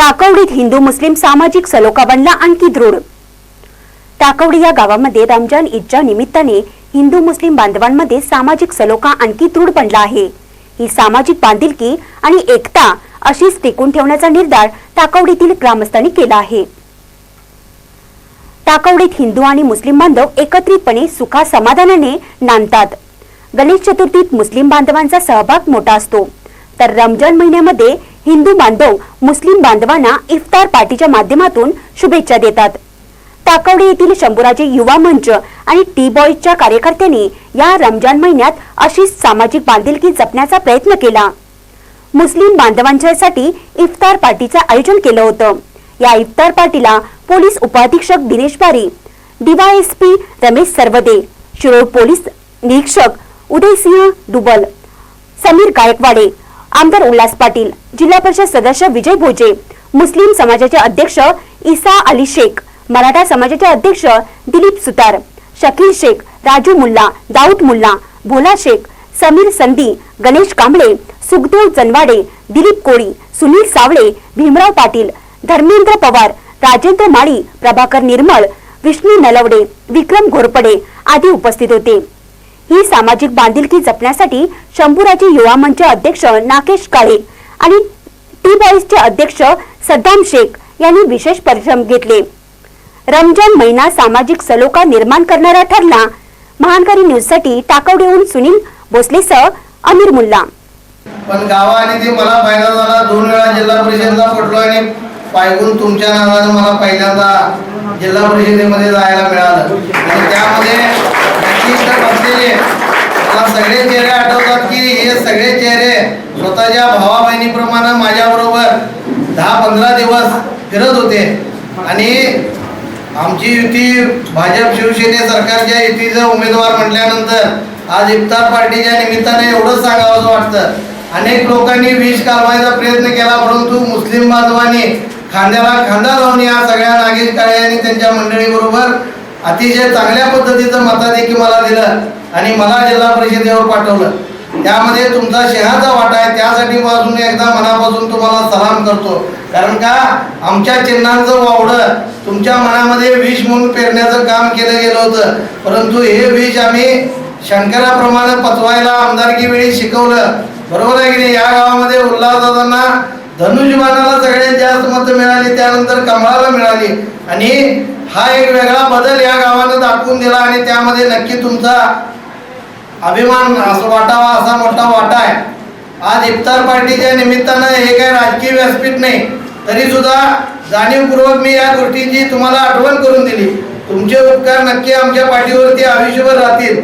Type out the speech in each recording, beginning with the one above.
टाकवडीत हिंदू मुस्लिम सामाजिक सलोखा बनला आणखी दृढ. टाकवडी या गावामध्ये रमजान ईदच्या निमित्ताने हिंदू मुस्लिम बांधवांमध्ये सामाजिक सलोखा आणखी दृढ बनला आहे. ही सामाजिक बांधिलकी आणि एकता अशीच टिकून ठेवण्याचा निर्धार टाकवडीतील ग्रामस्थांनी केला आहे. टाकवडीत हिंदू आणि मुस्लिम बांधव एकत्रितपणे सुखा समाधानाने नांदतात. गणेश चतुर्थीत मुस्लिम बांधवांचा सहभाग मोठा असतो. तर रमजान महिन्यामध्ये हिंदू बांधव मुस्लिम बांधवांना इफ्तार पार्टीच्या माध्यमातून शुभेच्छा देतात. टाकवडे येथील शंभूराजे युवा मंच आणि टी बॉयच्या कार्यकर्त्यांनी या रमजान महिन्यात अशीच सामाजिक बांधिलकी जपण्याचा प्रयत्न केला. मुस्लिम बांधवांच्यासाठी इफ्तार पार्टीचं आयोजन केलं होतं. या इफ्तार पार्टीला पोलीस उपाधीक्षक Dinesh Bari D Y S P Ramesh Sarvade Shirol police निरीक्षक उदयसिंह दुबल समीर गायकवाडे आमदार उल्हास पाटील जिल्हा परिषद सदस्य विजय भोजे मुस्लिम समाजाचे अध्यक्ष इसा अली शेख मराठा समाजाचे अध्यक्ष दिलीप सुतार शकील शेख राजू मुल्ला दाऊद मुल्ला भोला शेख समीर संधी गणेश कांबळे सुखदेव जनवाडे दिलीप कोळी सुनील सावळे भीमराव पाटील धर्मेंद्र पवार राजेंद्र माळी प्रभाकर निर्मळ विष्णू नलवडे विक्रम घोरपडे आदी उपस्थित होते. ही सामाजिक बांधिलकी जपण्यासाठी शंभूराजे युवा मंच अध्यक्ष नाकेश काळे आणि टी बॉईजचे अध्यक्ष सद्दाम शेख यांनी विशेष परिश्रम घेतले. रमजान महिना सामाजिक सलोखा निर्माण करणारा ठरला. महानकारी न्यूजसाठी टाकवडेहून सुनील भोसलेसह अमीर मुल्ला. पण गावा आणि ते मला फायदा झाला दोन वेळा जिल्हा परिषदला पडलो आणि पायगून तुमच्या नावानं मला पहिल्यांदा जिल्हा परिषदेमध्ये जायला मिळालं. आणि त्यामध्ये मला सगळे चेहरे आठवतात की हे सगळे चेहरे स्वतःच्या भावा बहिणीप्रमाणे माझ्याबरोबर दहा पंधरा दिवस फिरत होते. आणि आमची युती भाजप शिवसेने सरकारच्या युतीचा उमेदवार म्हटल्यानंतर आज इफ्तार पार्टीच्या निमित्ताने एवढंच सांगावं वाटतं. अनेक लोकांनी विष कालवायचा प्रयत्न केला परंतु मुस्लिम बांधवांनी खांद्याला खांदा लावून या सगळ्या नागेश काळे आणि त्यांच्या मंडळीबरोबर अतिशय चांगल्या पद्धतीचं मताधिक्य मला दिलं आणि मला जिल्हा परिषदेवर पाठवलं. त्यामध्ये तुमचा शेहाचा वाटा आहे त्यासाठी अजून एकदा मनापासून तुम्हाला सलाम करतो. कारण का आमच्या चिन्हांचं वावडं तुमच्या मनामध्ये विष म्हणून पेरण्याचं काम केलं गेलं होतं. परंतु हे विष आम्ही शंकराप्रमाणे पचवायला आमदारकी वेळी शिकवलं. बरोबर आहे की नाही? या गावामध्ये उल्हासदादांना धनुष्यबाणाला सगळ्यात जास्त मतं मिळाली त्यानंतर कमळाला मिळाली. आणि हा एक वेगळा बदल या गावानं दाखवून दिला आणि त्यामध्ये नक्की तुमचा अभिमान असं वाटावा असा मोठा वाटा आहे. आज इफ्तार पार्टीच्या निमित्तानं हे काही राजकीय व्यासपीठ नाही तरी सुद्धा जाणीवपूर्वक मी या गोष्टींची तुम्हाला आठवण करून दिली. तुमचे उपकार नक्की आमच्या पाठीवरती आयुष्यभर राहतील.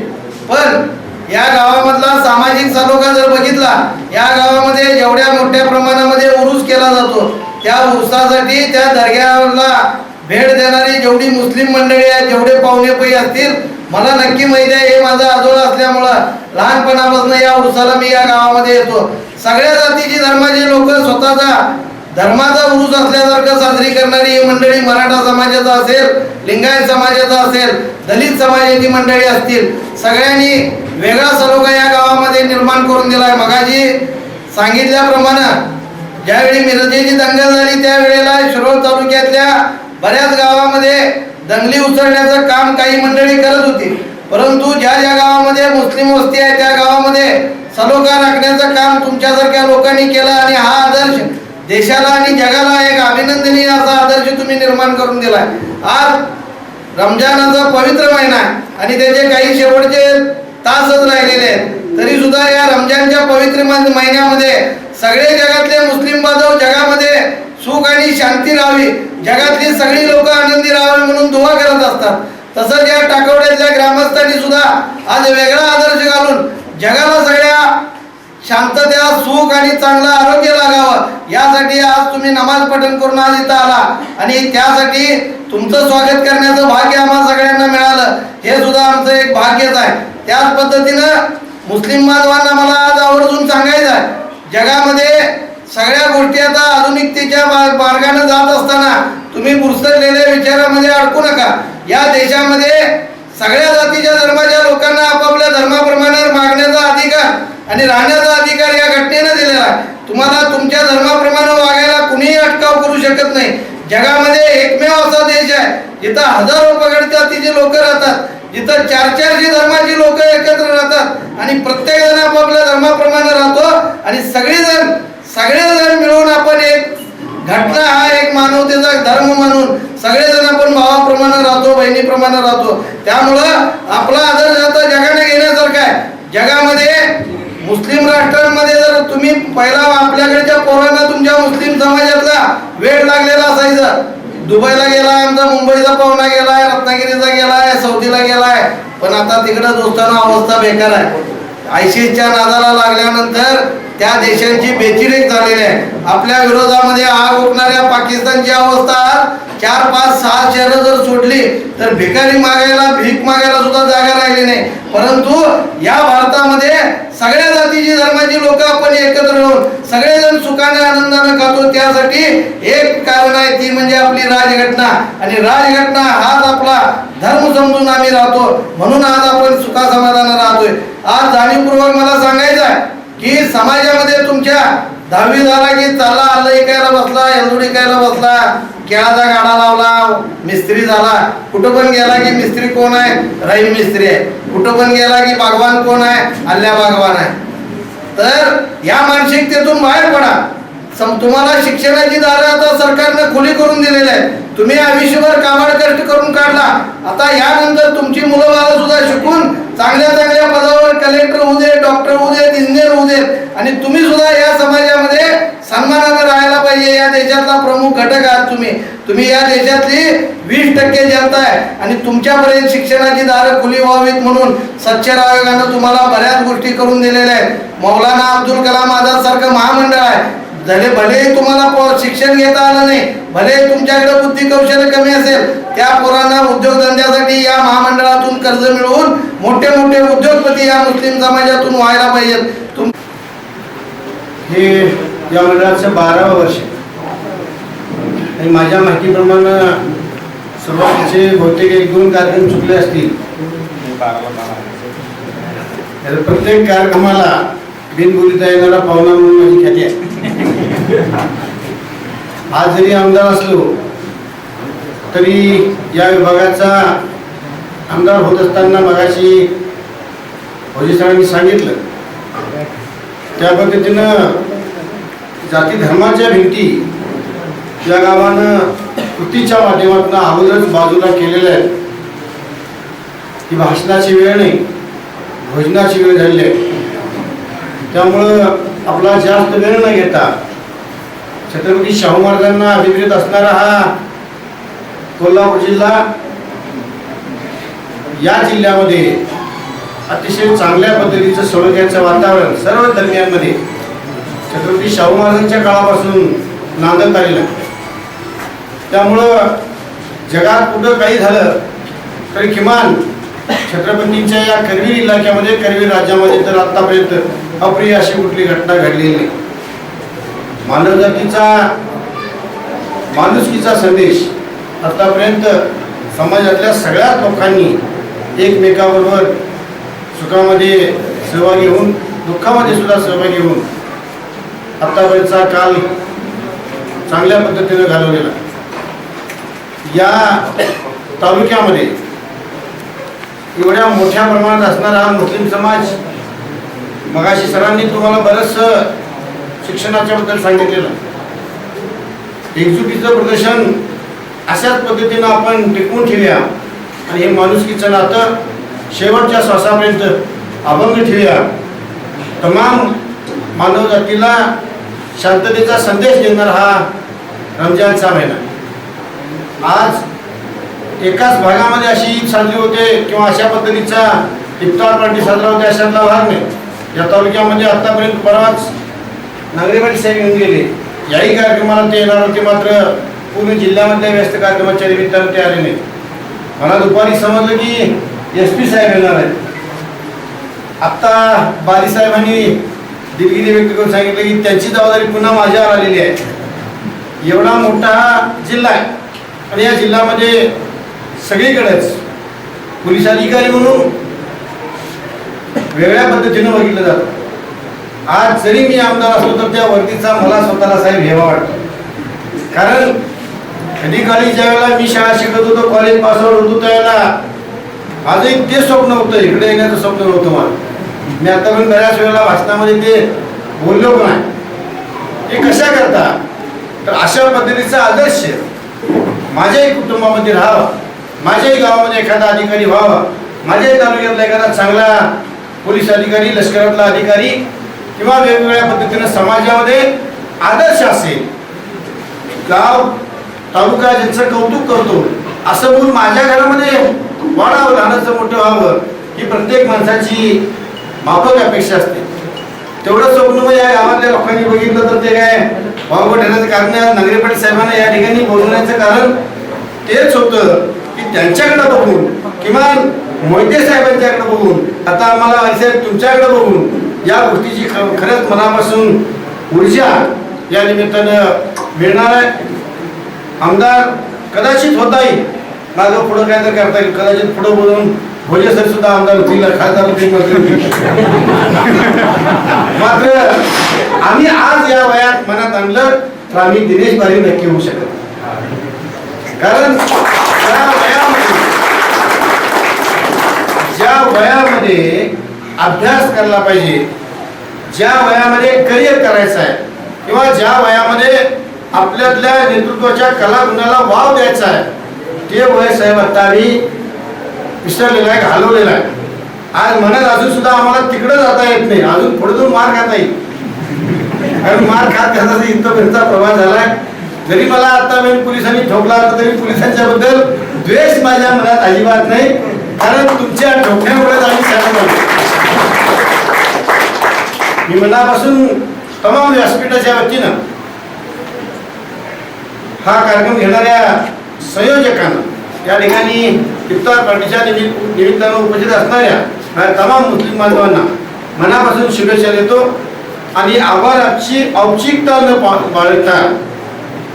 पण या गावामधला सामाजिक सलोखा जर बघितला या गावामध्ये जेवढ्या मोठ्या प्रमाणामध्ये उरूस केला जातो त्या उरुसासाठी त्या दर्ग्याला भेट देणारी जेवढी मुस्लिम मंडळी आहेत जेवढे पाहुणे पै असतील मला नक्की माहिती आहे हे माझा आजोळ असल्यामुळं लहानपणापासून या उरुसाला मी या गावामध्ये येतो. सगळ्या जातीची धर्माचे लोक स्वतःचा धर्माचा उरुस असल्यासारखं साजरी करणारी ही मंडळी मराठा समाजाचा असेल लिंगायत समाजाचा असेल दलित समाजाची मंडळी असतील सगळ्यांनी वेगळा सलोखा या गावामध्ये निर्माण करून दिला आहे मगाजी सांगितल्याप्रमाणे ज्यावेळी मिरजेची दंगल झाली त्यावेळेला शिरोळ तालुक्यातल्या बऱ्याच गावामध्ये दंगली उचलण्याचं काम काही मंडळी करत होती. परंतु ज्या ज्या गावामध्ये मुस्लिम वस्ती आहे त्या गावामध्ये सलोखा राखण्याचं काम तुमच्यासारख्या लोकांनी केलं आणि हा आदर्श देशाला आणि जगाला एक अभिनंदनीय असा आदर्श तुम्ही निर्माण करून दिलाय. आज रमजानाचा पवित्र महिना आहे आणि त्याचे काही शेवटचे तासच राहिलेले आहेत. तरी सुद्धा या रमजानच्या पवित्र महिन्यामध्ये सगळे जगातले मुस्लिम बांधव जगामध्ये सुख आणि शांती राहावी. जगातली सगळी लोक आनंदी राहावी म्हणून दुवा करत असतात. तसंच या टाकवड्यातल्या ग्रामस्थांनी सुद्धा आज वेगळा आदर्श घालून जगाला सगळ्या शांतता सुख आणि चांगलं आरोग्य लागावं. यासाठी आज तुम्ही नमाज पठण करून आज इथं आला. आणि त्यासाठी तुमचं स्वागत करण्याचं भाग्य आम्हाला सगळ्यांना मिळालं. हे सुद्धा आमचं एक भाग्यच आहे. त्याच पद्धतीनं मुस्लिम बांधवांना मला आज आवर्जून सांगायचं आहे. जगामध्ये सगळ्या गोष्टी आता आधुनिकतेच्या मार्गाने जात असताना तुम्ही बुरसटलेल्या विचारामध्ये अडकू नका. या देशामध्ये सगळ्या जातीच्या धर्माच्या लोकांना आपापल्या धर्माप्रमाणे मागण्याचा अधिकार आणि राहण्याचा अधिकार या घटनेनं दिलेला आहे. तुम्हाला तुमच्या धर्माप्रमाणे वागायला कुणीही अटकाव करू शकत नाही. जगामध्ये एकमेव असा देश आहे जिथं हजारो पगड जातीचे लोक राहतात जिथं चार चारशे धर्माची लोक एकत्र राहतात आणि प्रत्येक जण आपापल्या धर्माप्रमाणे राहतो आणि सगळेजण सगळेजण मिळून आपण एक घटना हा एक मानवतेचा धर्म म्हणून सगळेजण आपण भावाप्रमाणे राहतो बहिणीप्रमाणे राहतो. त्यामुळं आपला आदर आता जगाने घेण्यासारखा आहे. जगामध्ये मुस्लिम राष्ट्रांमध्ये जर तुम्ही पहिला आपल्याकडच्या पोरांना तुमच्या मुस्लिम समाजातला वेळ लागलेला असायचा. दुबईला गेलाय आमचा मुंबईचा पाहुणा गेलाय रत्नागिरीचा गेलाय सौदीला गेलाय. पण आता तिकडं दोस्ताना अवस्था बेकार आहे. आयसीसच्या नादाला लागल्यानंतर त्या देशांची बेचिरेक झालेली आहे. आपल्या विरोधामध्ये आग उठणाऱ्या पाकिस्तानची अवस्था चार पाच सहा शहरं जर सोडली तर भिकारी मागायला भीक मागायला सुद्धा जागा राहिली नाही. परंतु या भारतामध्ये सगळ्या जातीची धर्माची लोक आपण एकत्र राहून सगळेजण सुखाने आनंदाने खातो. त्यासाठी एक कारण आहे ती म्हणजे आपली राजघटना. आणि राजघटना हाच आपला धर्म समजून आम्ही राहतो. म्हणून आज आपण सुखा समाधानाने राहतोय आज जाणीवपूर्वक मला सांगायचं आहे की समाजामध्ये तुमच्या दहावी झाला की चालला आलं ऐकायला बसला एलदुड ऐकायला बसला केळाचा गाडा लावला मिस्त्री झाला. कुठं पण गेला की मिस्त्री कोण आहे? रहीम मिस्त्री आहे. कुठं पण गेला की बागवान कोण आहे? अल्ल्या बागवान आहे. तर या मानसिकतेतून बाहेर पडा. तुम्हाला शिक्षणाची दारं आता सरकारनं खुली करून दिलेली आहे तुम्ही आयुष्यभर काबाड कष्ट करून काढला. आता यानंतर तुमची मुलं बाळं सुद्धा शिकून चांगल्या चांगल्या पदावर कलेक्टर होऊ दे डॉक्टर होऊ देत इंजिनियर होऊ देत. आणि तुम्ही सुद्धा या समाजामध्ये सन्मानानं राहायला पाहिजे. या देशातला प्रमुख घटक आहात तुम्ही. तुम्ही या देशातली वीस टक्के जनता आहे. आणि तुमच्यापर्यंत शिक्षणाची दारं खुली व्हावीत म्हणून स्वच्छ आयोगानं तुम्हाला बऱ्याच गोष्टी करून दिलेल्या आहेत. मौलाना अब्दुल कलाम आझाद सारखं महामंडळ आहे. झाले भले तुम्हाला शिक्षण घेता आलं नाही भले तुमच्याकडे बुद्धी कौशल्य कमी असेल त्या पोरांना उद्योगधंद्यासाठी या महामंडळातून कर्ज मिळवून मोठे मोठे उद्योगपती या मुस्लिम समाजातून व्हायला पाहिजेत. तुम हे या मंडळाचं बारावं वर्ष. आणि माझ्या माहितीप्रमाणे सुरुवातीचे बहुतेक एक दोन कार्यक्रम चुकले असतील. तर प्रत्येक कार्यक्रमाला बिनबुलीचा येणारा पाहुणा म्हणून माझी ख्याती आहे. आज जरी आमदार असलो तरी या विभागाचा आमदार होत असताना मगाशी भोजी सरांनी सांगितलं. त्या पद्धतीनं जाती धर्माच्या भिंती या गावानं कृतीच्या माध्यमातून अगोदरच बाजूला केलेल्या आहेत. ही भाषणाची वेळ नाही भोजनाची वेळ झालेली आहे. त्यामुळं आपला जास्त वेळ न घेता छत्रपती शाहू महाराजांना अभिप्रेत असणारा हा कोल्हापूर जिल्हा या जिल्ह्यामध्ये अतिशय चांगल्या पद्धतीचं सौलभ्याचं वातावरण सर्व धर्मियांमध्ये छत्रपती शाहू महाराजांच्या काळापासून नांदत आलेलं त्यामुळं जगात कुठं काही झालं तरी किमान छत्रपतींच्या या करवीर इलाक्यामध्ये करवीर राज्यामध्ये तर आत्तापर्यंत अप्रिय अशी कुठली घटना घडलेली नाही. मानवजातीचा माणुसकीचा संदेश आतापर्यंत समाजातल्या सगळ्या लोकांनी एकमेकाबरोबर सुखामध्ये सहभागी होऊन दुःखामध्ये सुद्धा सहभागी होऊन आत्तापर्यंतचा काल चांगल्या पद्धतीनं घालवलेला. या तालुक्यामध्ये एवढ्या मोठ्या प्रमाणात असणारा हा मुस्लिम समाज मगाशी सरांनी तुम्हाला बरंचसं शिक्षणाच्या बद्दल सांगितलेलं एकजुटीचं प्रदर्शन अशाच पद्धतीनं आपण टिकवून ठेवूया आणि हे माणुसकीचं नातं शेवटच्या श्वासापर्यंत अभंग ठेवूया. तमाम मानवजातीला शांततेचा संदेश देणारा हा रमजानचा महिना. आज एकाच भागामध्ये अशी ईद साजरी होते किंवा अशा पद्धतीचा इफ्तार पार्टी साजरा होते अशातला भाग नाही. या तालुक्यामध्ये आतापर्यंत परवाच नागरेवाडी साहेब येऊन गेले. याही कार्यक्रमाला ते येणार होते मात्र पूर्ण जिल्ह्यामधल्या व्यस्त कार्यक्रमाच्या निमित्तानं ते आले नाही मला दुपारी समजलं की एस पी साहेब येणार आहेत. आत्ता बारी साहेबांनी दिलगिरी व्यक्त करून सांगितलं की त्यांची जबाबदारी पुन्हा माझ्यावर आलेली आहे. एवढा मोठा हा जिल्हा आहे. आणि या जिल्ह्यामध्ये सगळीकडेच पोलीस अधिकारी म्हणून वेगळ्या पद्धतीनं बघितलं जातं. आज जरी मी आमदार असलो तर त्या वर्दीचा मला स्वतःला साहेब हेवा वाटतो. कारण कधी काळी ज्या वेळेला मी शाळा शिकत होतो कॉलेज पास आउट होतो त्यावेळेला माझं ते स्वप्न होतं इकडे येण्याचं स्वप्न नव्हतं मला. मी आता पण बऱ्याच वेळेला भाषणामध्ये ते बोललो पण आहे. हे कशा करता? तर अशा पद्धतीचा आदर्श माझ्याही कुटुंबामध्ये राहावा. माझ्याही गावामध्ये एखादा अधिकारी व्हावा. माझ्याही तालुक्यातला एखादा चांगला पोलीस अधिकारी लष्करातला अधिकारी किंवा वेगवेगळ्या पद्धतीनं समाजामध्ये आदर्श असेल गाव तालुका ज्यांचं कौतुक करतो असं मूल माझ्या घरामध्ये वाढावं लहानाचं मोठं व्हावं ही प्रत्येक माणसाची माफक अपेक्षा असते तेवढं स्वप्न मग या गावातल्या लोकांनी बघितलं तर ते काय भाऊ ठरण्याचं कारण आहे. पाटील साहेबांना या ठिकाणी बोलवण्याचं कारण तेच होतं की त्यांच्याकडे बघून किमान मोहिते साहेबांच्याकडे बघून आता आम्हाला साहेब तुमच्याकडे बघून या गोष्टीची खरंच मनापासून ऊर्जा या निमित्तानं मिळणार आहे. आमदार कदाचित होता येईल माझं पुढं काय तर करता येईल. कदाचित पुढं बोलून भोजे सर सुद्धा आमदार होतील खासदार होतील मात्र आम्ही आज या वयात मनात आणलं तर आम्ही दिनेश बारी नक्की होऊ शकत कारण त्या वयामध्ये ज्या वयामध्ये अभ्यास करायला पाहिजे. ज्या वयामध्ये करिअर करायचं आहे किंवा ज्या वयामध्ये आपल्यातल्या नेतृत्वाच्या कलागुणाला वाव द्यायचा आहे ते वय साहेब आता आम्ही विसरलेलं आहे घालवलेलं आहे. आज म्हणत अजून सुद्धा आम्हाला तिकडं जाता येत नाही. अजून पुढे जाऊन मार खाता येईल. कारण मार खात खात इथपर्यंतचा प्रवास झालाय. जरी मला आता मी पोलिसांनी ठोकला होता तरी पोलिसांच्या बद्दल द्वेष माझ्या मनात अजिबात नाही. कारण तुमच्या ठोकण्यामुळेच आम्ही मी मनापासून तमाम व्यासपीठाच्या वतीनं हा कार्यक्रम घेणाऱ्या संयोजकांना या ठिकाणी इफ्तार पार्टीच्या निमित्त निमित्तानं उपस्थित असणाऱ्या तमाम मुस्लिम बांधवांना मनापासून शुभेच्छा देतो आणि आभाराची औपचारिकता न पा- बाळगता